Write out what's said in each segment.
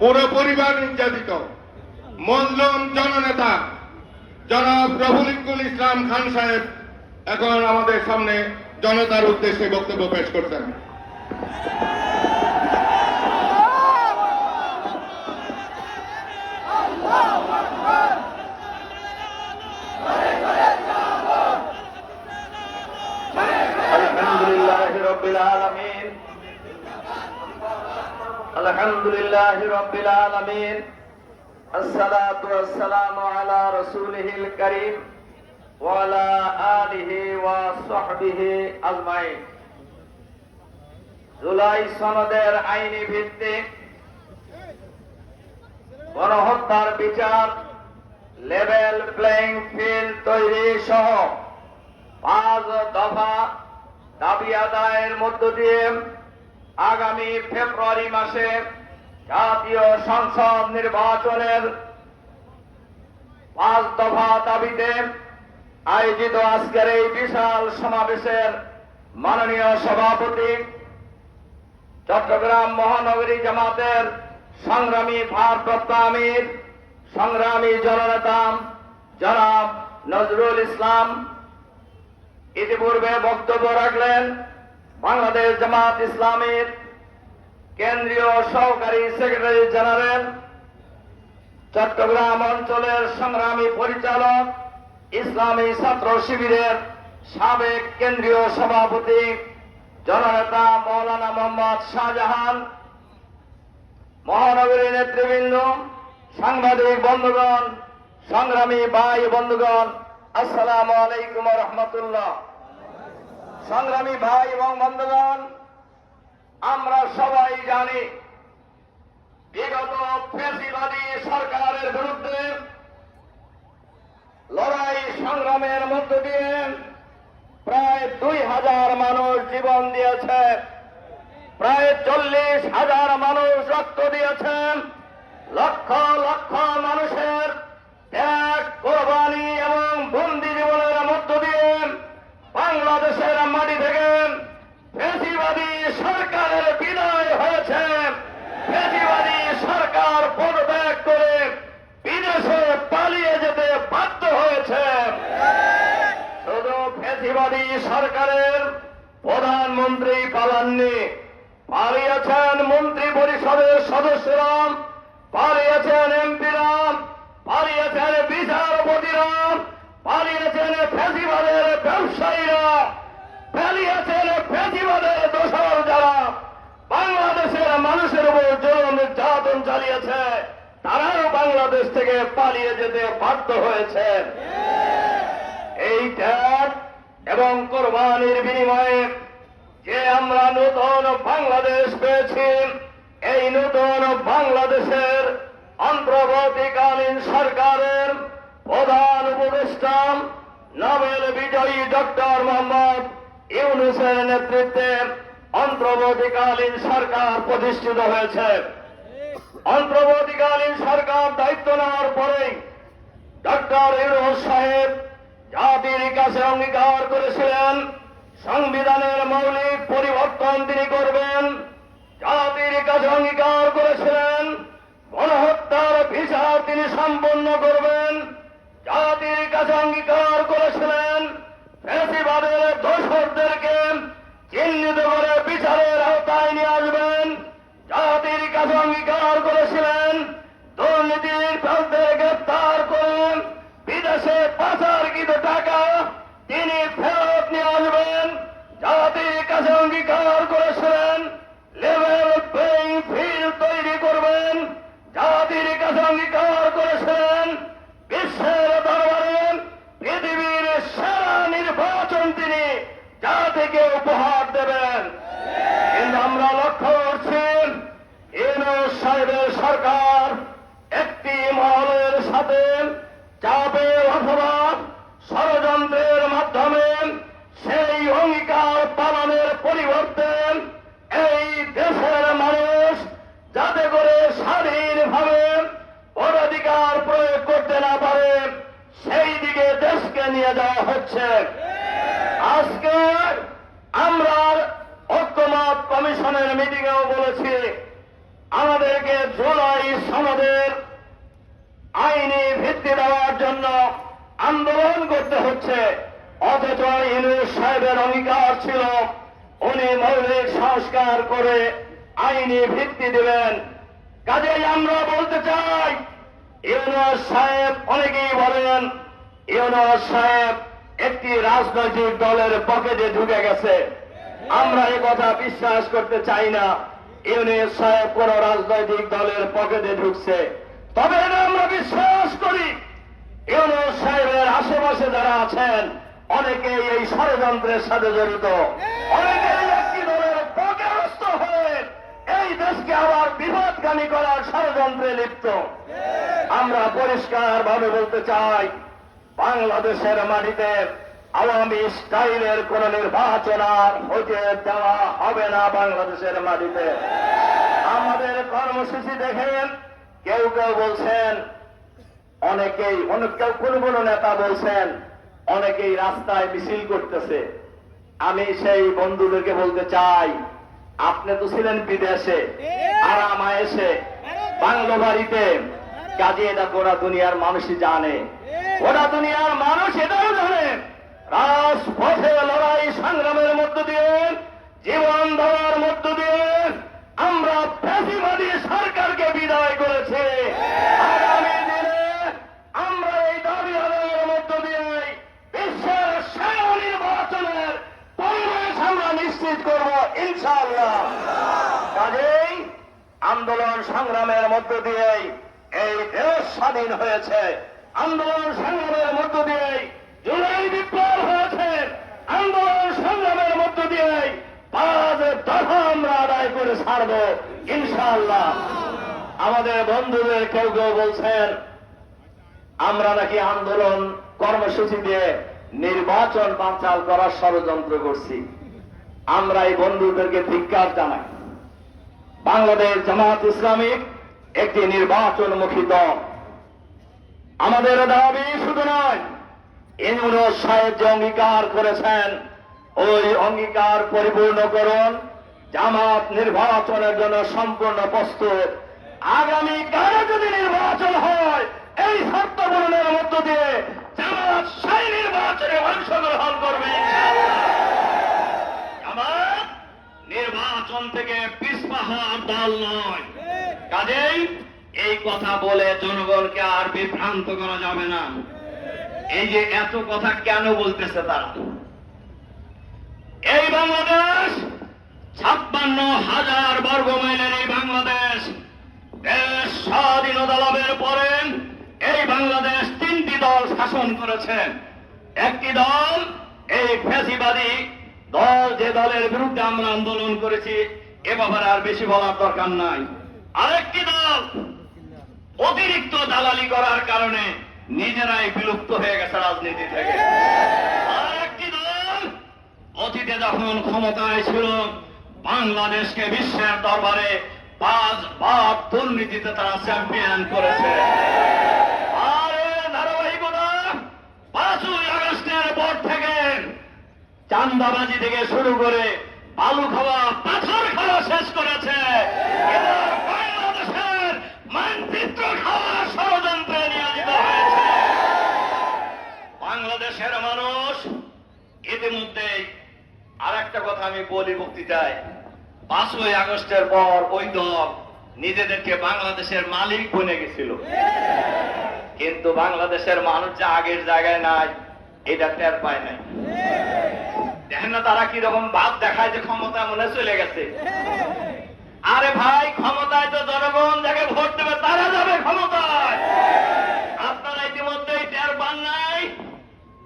পুরো পরিবার নির্যাতিত মজলুম জননেতা জনাব রফুলিকুল ইসলাম খান সাহেব এখন আমাদের সামনে জনতার উদ্দেশ্যে বক্তব্য পেশ করছেন الحمد لله رب العالمين আলহামদুলিল্লাহ রবিল আলমিন। আসসালাম আলা রসুলহিল করিম ওয়ালা আলিহি ওয়া সাহবিহি আজমাইন। জুলাই সনদের আইনি ভিত্তিক গণহত্যার বিচার, লেভেল প্লেইং ফিল্ড তৈরি সহ পাঁচ দফা দাবি আদায়ের মধ্য দিয়ে আগামী ফেব্রুয়ারি মাসে জাতীয় সংসদ নির্বাচনের পাঁচ দফা দাবিতে আয়োজিত আজকের এই বিশাল সমাবেশের মাননীয় সভাপতি চট্টগ্রাম মহানগরী জামাতের সংগ্রামী ভারপ্রাপ্ত আমির, সংগ্রামী জননেতা জনাব নজরুল ইসলাম। ইতিপূর্বে বক্তব্য রাখলেন বাংলাদেশ জামাত ইসলামের কেন্দ্রীয় সহকারী সেক্রেটারি জেনারেল, চট্টগ্রাম অঞ্চলের সংগ্রামী পরিচালক, ইসলামী ছাত্র শিবিরের সাবেক কেন্দ্রীয় সভাপতি জননেতা মৌলানা মোহাম্মদ শাহজাহান মহানগরী নেতৃবৃন্দ, সাংবাদিক বন্ধুগণ, সংগ্রামী ভাই বন্ধুগণ, আসসালামু আলাইকুম রহমতুল্লাহ। সংগ্রামী ভাই এবং বন্ধুগণ, আমরা সবাই জানি বিগত ফেসিবাদী সরকারের বিরুদ্ধে লড়াই সংগ্রামের মধ্য দিয়ে প্রায় দুই হাজার মানুষ জীবন দিয়েছে, প্রায় চল্লিশ হাজার মানুষ রক্ত দিয়েছেন, লক্ষ লক্ষ মানুষের ত্যাগ কোরবানি এবং বন্দি জীবনের মধ্য দিয়ে বাংলাদেশের মাটি থেকে ফেসিবাদী সরকারের বিদায় হয়েছে ফেসিবাদী সরকার পদত্যাগ করে বিদেশে পালিয়ে যেতে বাধ্য হয়েছে শুধু ফেসিবাদী সরকারের প্রধানমন্ত্রী পালাননি। পালিয়েছেন মন্ত্রী পরিষদের সদস্যরা, পালিয়েছেন এমপিরা, পালিয়েছেন বিচারপতিরা, পালিয়েছেন ফেসিবাদের ব্যবসায়ীরা, পালিয়েছেন ফেসিবাদের দোষর যারা বাংলাদেশের মানুষের উপর জুলুম নির্যাতন চালিয়েছে, তারাও বাংলাদেশ থেকে পালিয়ে যেতে বাধ্য হয়েছে এবং কোরবানির বিনিময়ে যে আমরা নতুন বাংলাদেশ পেয়েছি, এই নতুন বাংলাদেশের অন্তর্বর্তীকালীন সরকারের প্রধান উপদেষ্টা নোবেল বিজয়ী ডক্টর মোহাম্মদ ইউনুসের নেতৃত্বে অন্তর্বর্তীকালীন সরকার প্রতিষ্ঠিত হয়েছে। অন্তর্বর্তীকালীন সরকার দায়িত্ব নেওয়ার পরেই ডক্টর ইউনুস সাহেব জাতির কাছে অঙ্গীকার করেছিলেন, সংবিধানের মৌলিক পরিবর্তন তিনি করবেন। জাতির কাছে অঙ্গীকার করেছিলেন, গণহত্যার বিচার তিনি সম্পন্ন করবেন। জাতির কাছে অঙ্গীকার করেছিলেন ফেসিবাদের দোষরদেরকে চিহ্নিত করে বিচারের আওতায় নিয়ে আসবেন জাতির কাছে অঙ্গীকার করেছিলেন দুর্নীতির বিরুদ্ধে গ্রেপ্তার করেন বিদেশে পাচারকৃত টাকা তিনি ফেরত নিয়ে আসবেন জাতির কাছে অঙ্গীকার করেছিলেন লেভেল প্লেইং ফিল্ড তৈরি করবেন জাতির কাছে অঙ্গীকার করেছিলেন বিশ্বের দরবারে পৃথিবীর সেরা নির্বাচন তিনি জাতিকে উপহার দেবেন কিন্তু আমরা লক্ষ্য করছি ইউনুস সাহেবের সরকার একটি মহলের সাথে চাপে অথবা ষড়যন্ত্রের মাধ্যমে সেই অঙ্গীকার পালনের পরিবর্তে এই দেশের মানুষ যাতে করে স্বাধীনভাবে অধিকার প্রয়োগ করতে না পারে সেই দিকে দেশকে নিয়ে যাওয়া হচ্ছে। আজকে আমরা ঐক্যমত কমিশনের মিটিংয়েও বলেছি, আমাদেরকে জুলাই সনদের আইনি ভিত্তি দেওয়ার জন্য আন্দোলন করতে হচ্ছে। অথচ ইউনুস সাহেবের অঙ্গীকার ছিল, উনি মৌলিক সংস্কার করে আইনি ভিত্তি দেবেন। কাজেই আমরা বলতে চাই, ইউনুস সাহেব অনেকেই বলেন ইউনুস সাহেব একটি রাজনৈতিক দলের পকেটে ঢুকে গেছে। আমরা এ কথা বিশ্বাস করতে চাই না। ইউনুস সাহেব কোন রাজনৈতিক দলের পকেটে ঢুকছে। তবে আমরা বিশ্বাস করি, ইউনুস সাহেবের আশেপাশে যারা আছেন, অনেকেই এই ষড়যন্ত্রের সাথে জড়িত। অনেকেই একটি দলের পকেরস্ত হয়ে এই দেশকে আবার বিপদগামী করার ষড়যন্ত্রে লিপ্ত। আমরা পরিষ্কার ভাবে বলতে চাই বাংলাদেশের মাটিতে আওয়ামী স্টাইলের কোন নির্বাচন হতে দেওয়া হবে না বাংলাদেশের মাটিতে। আমাদের কর্মসূচি দেখেন, কেউ কেউ বলছেন, অনেকেই, অনেক কেউ কোন কোন নেতা বলছেন, অনেকেই রাস্তায় মিছিল করতেছে। আমি সেই বন্ধুদেরকে বলতে চাই, আপনি তো ছিলেন বিদেশে আরাম এসে বাংলো বাড়িতে, কাজে এটা গোটা দুনিয়ার মানুষই জানে। গোটা দুনিয়ার মানুষ এটাও জানে। রাজপথে লড়াই সংগ্রামের মধ্য দিয়ে, জীবন দেওয়ার মধ্য দিয়ে আমরা ফ্যাসিবাদী সরকারকে বিদায় করেছি। আগামী দিনে আমরা এই দাবি আদায়ের মধ্য দিয়ে বিশ্বের নির্বাচনের পরিবেশ আমরা নিশ্চিত করব, ইনশাআল্লাহ। কাজেই আন্দোলন সংগ্রামের মধ্য দিয়ে এই দেশ স্বাধীন হয়েছে। আন্দোলন সংগ্রামের মধ্য দিয়েই জুলাই বিপ্লব হয়েছে। আন্দোলন সংগ্রামের মধ্য দিয়েই পাঁচ দফা আমরা আদায় করে ছাড়ব, ইনশাআল্লাহ। আমাদের বন্ধুদের কেউ কেউ বলছেন, আমরা নাকি আন্দোলন কর্মসূচি দিয়ে নির্বাচন বানচাল করার ষড়যন্ত্র করছি। আমরা এই বন্ধুদেরকে ধিক্কার জানাই। বাংলাদেশ জামাত ইসলামিক একটি নির্বাচনমুখী দল। আমাদের দাবি শুধু নয় ইমরুজ সাহেব যে অঙ্গীকার করেছেন, ওই অঙ্গীকার পরিপূর্ণ করুন, জামাত নির্বাচনের জন্য সম্পূর্ণ প্রস্তুত। আগামী কালে যদি নির্বাচন হয়, এই শর্ত পূরণের মধ্য দিয়ে জামাত সেই নির্বাচনে অংশগ্রহণ করবে। জামাত নির্বাচন থেকে পিছপা হওয়ার দল নয়। কাজেই এই কথা বলে জনগণকে আর বিভ্রান্ত করা যাবে না। এই যে এত কথা কেন বলতেছে তারা? এই বাংলাদেশ ছাপ্পান্ন হাজার বর্গ মাইলের এই বাংলাদেশ, দেশ স্বাধীনতা লাভের পরে এই বাংলাদেশ তিনটি দল শাসন করেছে। একটি দল এই ফ্যাসিবাদী দল যে দলের বিরুদ্ধে আমরা আন্দোলন করেছি, এ ব্যাপারে আর বেশি বলার দরকার নাই। আরেকটি দল অতিরিক্ত দালালি করার কারণে নিজেরাই বিলুপ্ত হয়ে গেছে রাজনীতি থেকে। অতীতে যখন ক্ষমতায় ছিল, বাংলাদেশকে বিশ্বের দরবারে পাঁচ বার দুর্নীতিতে তারা চ্যাম্পিয়ন করেছে। চান্দাবাজি থেকে শুরু করে বালু খাওয়া পাথর খাওয়া শেষ করেছে। ইতিমধ্যে আর একটা কথা আমি বলি বক্তৃতায় পাঁচই আগস্টের পর ওই দল নিজেদেরকে বাংলাদেশের মালিক বনে গেছিল। কিন্তু বাংলাদেশের মানুষ যে আগের জায়গায় নাই, এটা টের পায় নাই। দেখেন না তারা কীরকম ভাব দেখায় যে ক্ষমতা মনে চলে গেছে। আরে ভাই, ক্ষমতায় তো জনগণ যাকে ভোট দেবে তারা যাবে ক্ষমতায় আপনারা ইতিমধ্যেই টের পান নাই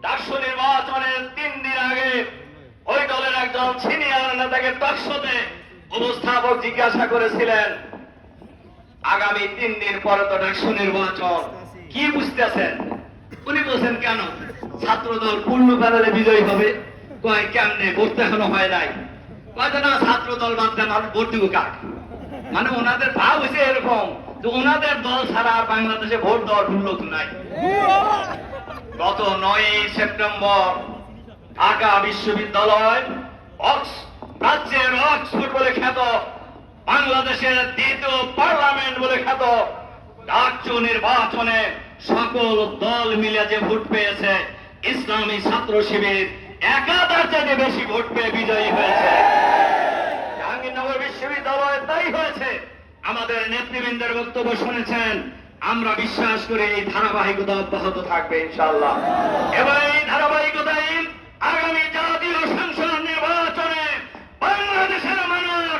ডাকসু নির্বাচনের তিন দিন আগে ওই দলের একজন সিনিয়র টকশোতে উপস্থাপক জিজ্ঞাসা করেছিলেন, আগামী তিন দিন পরে তো ডাকসু নির্বাচন কি বুঝতেছেন? উনি বলছেন, কেন? ছাত্র দল পূর্ণ প্যানেলে বিজয়ী হবে। কয়, কেমনে? ভোট এখনও হয় নাই। কয় যে না ছাত্র দল বাদ দেন দিব কাক? মানে ওনাদের ভাব হয়েছে এরকম যে ওনাদের দল ছাড়া বাংলাদেশে ভোট দেওয়ার লোক নাই। গত নয় সেপ্টেম্বর ঢাকা বিশ্ববিদ্যালয়, অক্স রাজ্যের অক্সফোর্ড বলে খ্যাত, বাংলাদেশের দ্বিতীয় পার্লামেন্ট বলে খ্যাত ডাকচু নির্বাচনে সকল দল মিলে যে ভোট পেয়েছে, ইসলামী ছাত্র শিবির একাধার চেয়ে বেশি ভোট পেয়ে বিজয়ী হয়েছে। জাহাঙ্গীরনগর বিশ্ববিদ্যালয়ে তাই হয়েছে। আমাদের নেতৃবৃন্দের বক্তব্য শুনেছেন, আমরা বিশ্বাস করি এই ধারাবাহিকতা অব্যাহত থাকবে ইনশাল্লাহ এবং এই ধারাবাহিকতাই আগামী জাতীয় সংসদ নির্বাচনে বাংলাদেশের মানুষ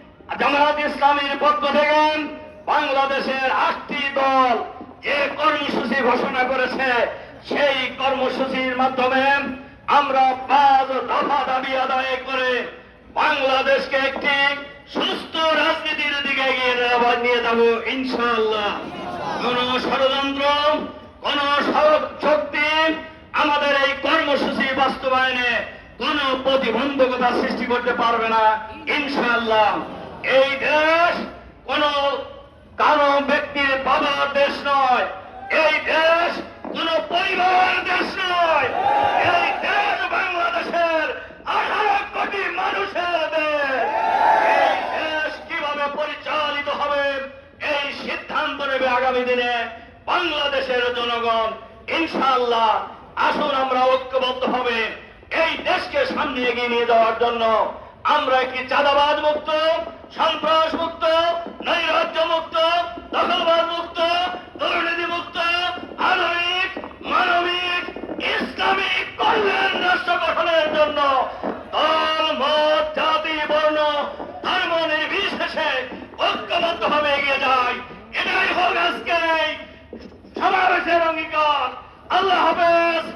জামাত ইসলামীর পক্ষ থেকে বাংলাদেশের আটটি দল যে কর্মসূচি ঘোষণা করেছে, সেই কর্মসূচির মাধ্যমে আমরা পাঁচ দফা দাবি আদায় করে বাংলাদেশকে একটি সুস্থ রাজনীতির দিকে এগিয়ে নিয়ে যাব ইনশাআল্লাহ। কোন ষড়যন্ত্র, কোন শক্তি আমাদের এই কর্মসূচি বাস্তবায়নে কোন প্রতিবন্ধকতা সৃষ্টি করতে পারবে না, ইনশাআল্লাহ। এই দেশ কোন কারও ব্যক্তির বাবার দেশ নয়। এই দেশ কোন পরিবার দেশ নয়। এই দেশ বাংলাদেশের আঠারো কোটি মানুষের দেশ। এই দেশ কীভাবে পরিচালিত হবে, এই সিদ্ধান্ত নেবে আগামী দিনে বাংলাদেশের জনগণ। ইনশাআল্লাহ, আসুন আমরা ঐক্যবদ্ধ হবে। এই দেশকে সামনে এগিয়ে নিয়ে যাওয়ার জন্য আমরা কি চাঁদাবাজ মুক্ত? সন্ত্রাস মুক্ত নৈরাজ্য মুক্ত দখলবাদ মুক্ত দুর্নীতি মুক্ত আধুনিক, মানবিক, ইসলামিক কল্যাণ রাষ্ট্র গঠনের জন্য দল মত জাতি, বর্ণ, ধর্ম নির্বিশেষে ঐক্যবদ্ধ ভাবে এগিয়ে যায়। এটাই হোক আজকে সমাবেশের অঙ্গীকার। আল্লাহ হাফেজ।